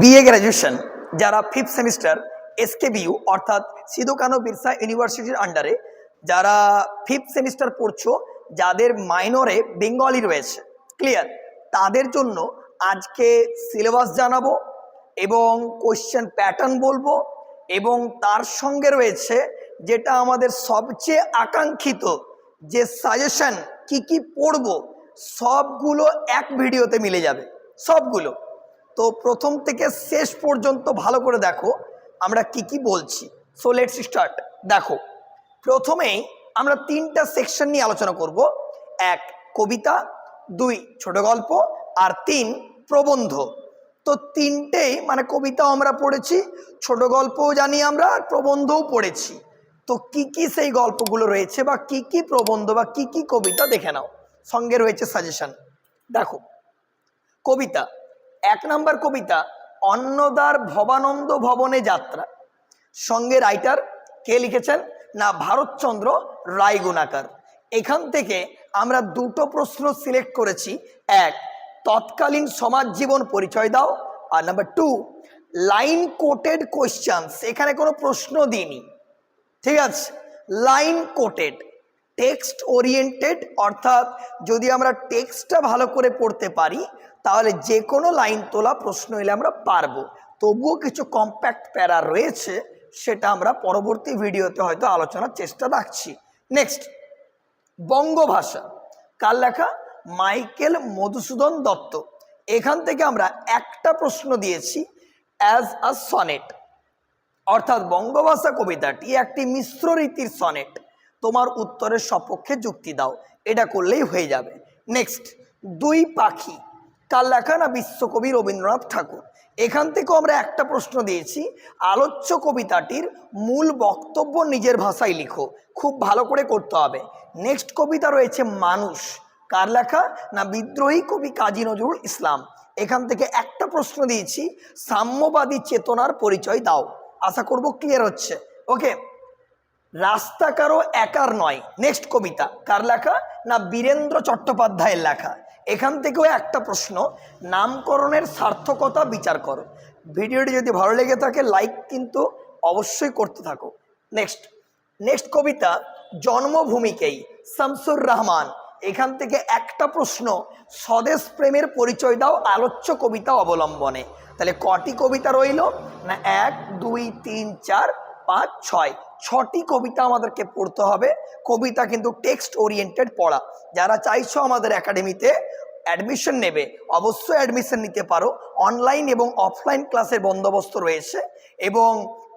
BA graduation যারা fifth semester SKBU অর্থাৎ সিধু কানো বিরসা ইউনিভার্সিটির আন্ডারে যারা ফিফথ সেমিস্টার পড়ছো, যাদের মাইনরে বেঙ্গলি রয়েছে ক্লিয়ার তাদের জন্য আজকে সিলেবাস জানাব এবং কোশ্চেন প্যাটার্ন বলব এবং তার সঙ্গে রয়েছে যেটা আমাদের সবচেয়ে আকাঙ্ক্ষিত যে সাজেশন কি কি পড়ব, সবগুলো এক ভিডিওতে মিলে যাবে, সবগুলো। তো প্রথম থেকে শেষ পর্যন্ত ভালো করে দেখো, আমরা কি কি বলছি। সো লেটস স্টার্ট দেখো, প্রথমেই আমরা তিনটা সেকশন নিয়ে আলোচনা করব। এক, কবিতা, দুই, ছোট গল্প, আর তিন, প্রবন্ধ। তো তিনটেই মানে কবিতাও আমরা পড়েছি, ছোট গল্পও জানি আমরা, আর প্রবন্ধও পড়েছি। তো কি কি সেই গল্পগুলো রয়েছে, বা কি কি প্রবন্ধ, বা কি কি কবিতা, দেখে নাও। সঙ্গে রয়েছে সাজেশন দেখো, কবিতা। এক নাম্বার কবিতা, অন্নদার ভবানন্দ ভবনে যাত্রা। সঙ্গে রাইটার কে লিখেছেন? না, ভারতচন্দ্র রায়গুণাকার। এখান থেকে আমরা দুটো প্রশ্ন সিলেক্ট করেছি। এক, তৎকালীন সমাজ জীবন পরিচয় দাও। আর number two line quoted questions এখানে কোনো প্রশ্ন দিইনি। ঠিক আছে? লাইন কোটেড টেক্সট ওরিয়েন্টেড অর্থাৎ যদি আমরা টেক্সটটা ভালো করে পড়তে পারি তাহলে যে কোনো লাইন তোলা প্রশ্ন এলে আমরা পারব। তবুও কিছু কম্প্যাক্ট প্যারা রয়েছে, সেটা আমরা পরবর্তী ভিডিওতে হয়তো আলোচনার চেষ্টা রাখছি। নেক্সট বঙ্গভাষা। কার লেখা? মাইকেল মধুসূদন দত্ত। এখান থেকে আমরা একটা প্রশ্ন দিয়েছি অ্যাজ আ সনেট অর্থাৎ বঙ্গভাষা কবিতাটি একটি মিশ্র রীতির সনেট তোমার উত্তরের সপক্ষে যুক্তি দাও, এটা করলেই হয়ে যাবে। নেক্সট দুই পাখি। কার লেখা না বিশ্বকবি রবীন্দ্রনাথ ঠাকুর। এখান থেকেও আমরা একটা প্রশ্ন দিয়েছি, আলোচ্য কবিতাটির মূল বক্তব্য নিজের ভাষায় লিখো, খুব ভালো করে করতে হবে। নেক্সট কবিতা রয়েছে মানুষ, কার লেখা? না বিদ্রোহী কবি কাজী নজরুল ইসলাম। এখান থেকে একটা প্রশ্ন দিয়েছি, সাম্যবাদী চেতনার পরিচয় দাও। আশা করব ক্লিয়ার হচ্ছে। ওকে রাস্তা কারও একার নয়। নেক্সট কবিতা, কার লেখা? না বীরেন্দ্র চট্টোপাধ্যায়ের লেখা। এখান থেকেও একটা প্রশ্ন, নামকরণের সার্থকতা বিচার করো। ভিডিওটি যদি ভালো লেগে থাকে লাইক কিন্তু অবশ্যই করতে থাকো। নেক্সট নেক্সট কবিতা, জন্মভূমিকেই, শামসুর রহমান। এখান থেকে একটা প্রশ্ন, স্বদেশ প্রেমের পরিচয় দাও আলোচ্য কবিতা অবলম্বনে। তাহলে কটি কবিতা রইল? না, এক, দুই, তিন, চার, পাঁচ, ছয়। ছটি কবিতা আমাদেরকে পড়তে হবে। কবিতা কিন্তু টেক্সট ওরিয়েন্টেড পড়া। যারা চাইছো আমাদের একাডেমিতে অ্যাডমিশন নেবে, অবশ্যই অ্যাডমিশন নিতে পারো। অনলাইন এবং অফলাইন ক্লাসের বন্দোবস্ত রয়েছে এবং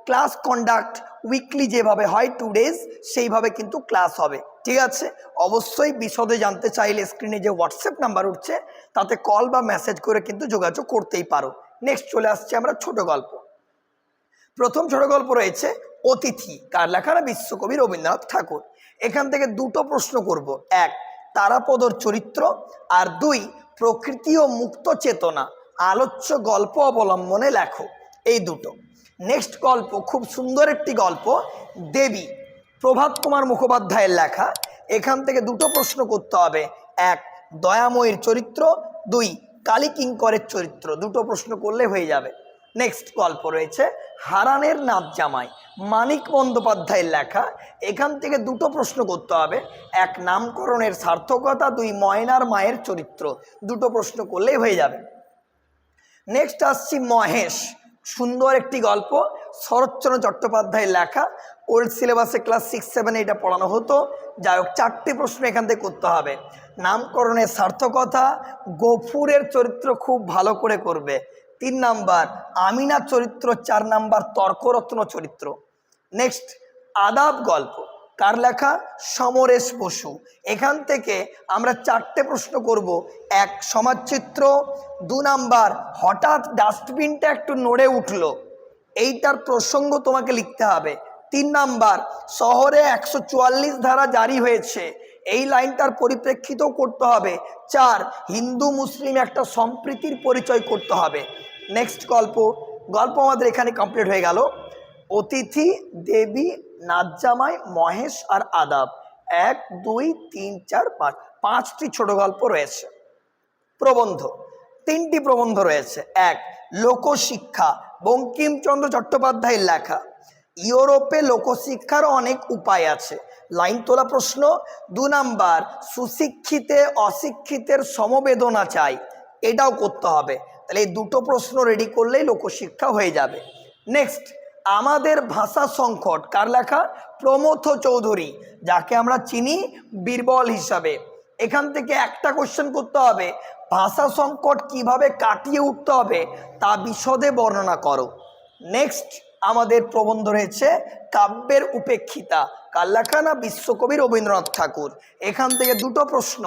ক্লাস কন্ডাক্ট উইকলি যেভাবে হয় টু ডেজ সেইভাবে কিন্তু ক্লাস হবে। ঠিক আছে? অবশ্যই বিশদে জানতে চাইলে স্ক্রিনে যে হোয়াটসঅ্যাপ নাম্বার উঠছে, তাতে কল বা মেসেজ করে কিন্তু যোগাযোগ করতেই পারো। নেক্সট চলে আসছে আমরা ছোট গল্প। প্রথম ছোট গল্প রয়েছে অতিথি কার লেখা না বিশ্বকবি রবীন্দ্রনাথ ঠাকুর। এখান থেকে দুটো প্রশ্ন করব। এক, তারাপদর চরিত্র, আর দুই, প্রকৃতি ও মুক্ত চেতনা, আলোচ্য গল্প অবলম্বনে লেখো। এই দুটো। নেক্সট গল্প, খুব সুন্দর একটি গল্প, দেবী, প্রভাত কুমার মুখোপাধ্যায়ের লেখা। এখান থেকে দুটো প্রশ্ন করতে হবে। এক, দয়াময়ীর চরিত্র, দুই, কালী কিঙ্করের চরিত্র। দুটো প্রশ্ন করলে হয়ে যাবে। নেক্সট গল্প রয়েছে, হারানের নাচ জামাই। মানিক বন্দ্যোপাধ্যায়ের লেখা। এখান থেকে দুটো প্রশ্ন করতে হবে। এক, নামকরণের সার্থকতা। দুই, ময়নার মায়ের চরিত্র। দুটো প্রশ্ন করলেই হয়ে যাবে। নেক্সট আসছি মহেশ। সুন্দর একটি গল্প। শরৎচন্দ্র চট্টোপাধ্যায়ের লেখা। ওল্ড সিলেবাসে ক্লাস সিক্স সেভেন এটা পড়ানো হতো। যাই হোক, চারটি প্রশ্ন এখান থেকে করতে হবে। নামকরণের সার্থকতা। গফুরের চরিত্র খুব ভালো করে করবে। তিন নাম্বার, আমিনা চরিত্র, চার নাম্বার, তর্করত্ন চরিত্র। নেক্সট আদাব গল্প। কার লেখা? সমরেশ বসু। এখান থেকে আমরা চারটে প্রশ্ন করব। এক, সমাজচিত্র। দু নাম্বার, হঠাৎ ডাস্টবিনটা একটু নড়ে উঠল। এইটার প্রসঙ্গ তোমাকে লিখতে হবে। তিন নাম্বার, শহরে একশো চুয়াল্লিশ ধারা জারি হয়েছে। এই লাইনটার পরিপ্রেক্ষিতও করতে হবে। চার, হিন্দু, মুসলিম একটা সম্প্রীতির পরিচয় করতে হবে। নেক্সট গল্প। গল্প আমাদের এখানে কমপ্লিট হয়ে গেল। অতিথি, দেবী নাজ্জামাই মহেশ আর আদাব। এক, দুই, তিন, চার, পাঁচ। পাঁচটি ছোট গল্প রয়েছে। প্রবন্ধ। তিনটি প্রবন্ধ রয়েছে। এক, লোকশিক্ষা। বঙ্কিমচন্দ্র চট্টোপাধ্যায়ের লেখা। ইউরোপে লোকশিক্ষার অনেক উপায় আছে। লাইন তোলা প্রশ্ন। দু নাম্বার, সুশিক্ষিতে অশিক্ষিতের সমবেদনা চাই। এটাও করতে হবে। তাহলে এই দুটো প্রশ্ন রেডি করলেই লোকশিক্ষা হয়ে যাবে। নেক্সট আমাদের ভাষা সংকট, কার লেখা? প্রমথ চৌধুরী, যাকে আমরা চিনি বীরবল হিসাবে। এখান থেকে একটা কোশ্চেন করতে হবে, ভাষা সংকট কীভাবে কাটিয়ে উঠতে হবে তা বিশদে বর্ণনা করো। নেক্সট আমাদের প্রবন্ধ রয়েছে কাব্যের উপেক্ষিতা, কার লেখা না বিশ্বকবি রবীন্দ্রনাথ ঠাকুর? এখান থেকে দুটো প্রশ্ন,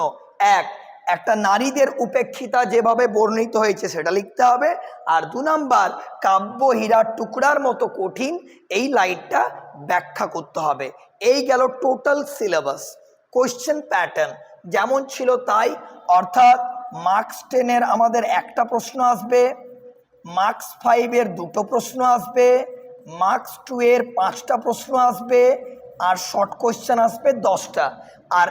এক একটা নারীদের উপেক্ষিতা যেভাবে বর্ণিত হয়েছে সেটা লিখতে হবে। আর দু নাম্বার, কাব্য হীরার টুকরার মতো কঠিন, এই লাইনটা ব্যাখ্যা করতে হবে। এই গেল টোটাল সিলেবাস কোশ্চেন প্যাটার্ন যেমন ছিল তাই। অর্থাৎ মার্কস টেনের আমাদের একটা প্রশ্ন আসবে মার্কস ফাইভের দুটো প্রশ্ন আসবে মার্কস টু এর পাঁচটা প্রশ্ন আসবে আর শর্ট কোশ্চেন আসবে দশটা। আর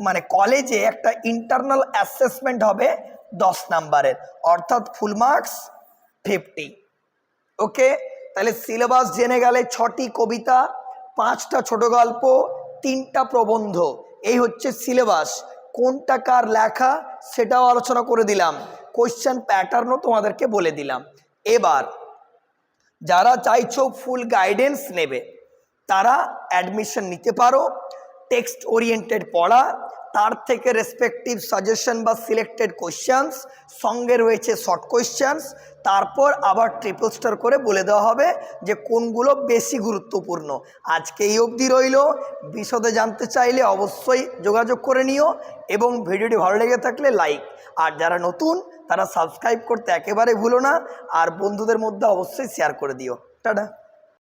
মানে কলেজে একটা ইন্টারনাল অ্যাসেসমেন্ট হবে দশ নাম্বারের। অর্থাৎ ফুল মার্কস ফিফটি ওকে তাহলে সিলেবাস জেনে গেলে ছটি কবিতা, পাঁচটা ছোট গল্প, তিনটা প্রবন্ধ। এই হচ্ছে সিলেবাস কোনটা কার লেখা সেটাও আলোচনা করে দিলাম। কোশ্চেন প্যাটার্নও তোমাদেরকে বলে দিলাম। এবার, যারা চাইছো ফুল গাইডেন্স নেবে তারা অ্যাডমিশন নিতে পারো টেক্সট ওরিয়েন্টেড পড়া, তার থেকে রেসপেক্টিভ সাজেশন বা সিলেক্টেড কোশ্চেন্স সঙ্গে রয়েছে শর্ট কোশ্চেন্স তারপর আবার ট্রিপল স্টার করে বলে দেওয়া হবে যে কোনগুলো বেশি গুরুত্বপূর্ণ। আজকে এই অবধি রইল, বিশদে জানতে চাইলে অবশ্যই যোগাযোগ করে নিও এবং ভিডিওটি ভালো লেগে থাকলে লাইক আর যারা নতুন, তারা সাবস্ক্রাইব করতে একেবারে ভুলো না, আর বন্ধুদের মধ্যে অবশ্যই শেয়ার করে দিও। টাটা।